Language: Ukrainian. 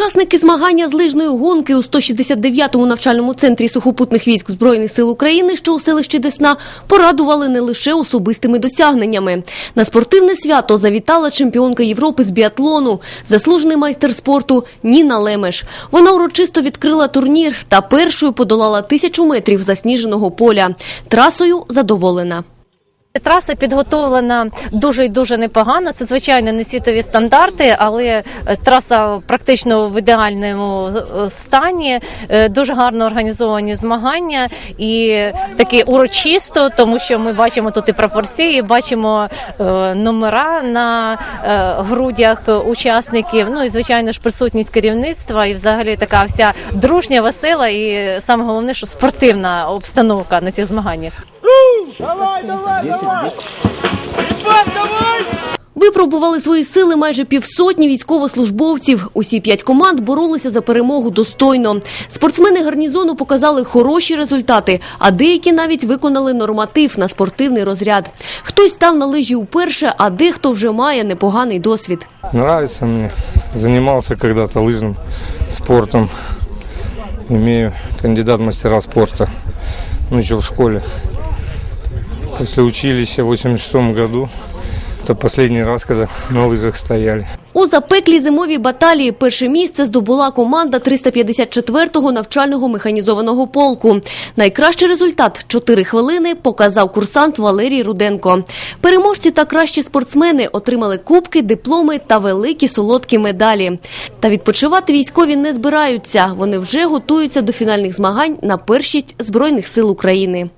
Учасники змагання з лижної гонки у 169-му навчальному центрі сухопутних військ Збройних сил України, що у селищі Десна, порадували не лише особистими досягненнями. На спортивне свято завітала чемпіонка Європи з біатлону, заслужений майстер спорту Ніна Лемеш. Вона урочисто відкрила турнір та першою подолала тисячу метрів засніженого поля. Трасою задоволена. Траса підготовлена дуже і дуже непогано. Це звичайно не світові стандарти, але е, траса практично в ідеальному е, стані. Е, Дуже гарно організовані змагання і такі урочисто, тому що ми бачимо тут і пропорції, бачимо номера на грудях учасників. Ну і звичайно ж присутність керівництва, і взагалі така вся дружня, весела і саме головне, що спортивна обстановка на цих змаганнях. Випробували свої сили майже півсотні військовослужбовців. Усі п'ять команд боролися за перемогу достойно. Спортсмени гарнізону показали хороші результати, а деякі навіть виконали норматив на спортивний розряд. Хтось став на лижі вперше, а дехто вже має непоганий досвід. Нравится мне. Занимался когда-то лыжным спортом. Имею кандидат в мастера спорта. Ну, еще в школе. После училища в 86 году. Это последний раз, когда на лыжах стояли. У запеклій зимовій баталії перше місце здобула команда 354-го навчального механізованого полку. Найкращий результат – 4 хвилини – показав курсант Валерій Руденко. Переможці та кращі спортсмени отримали кубки, дипломи та великі солодкі медалі. Та відпочивати військові не збираються. Вони вже готуються до фінальних змагань на першість Збройних сил України.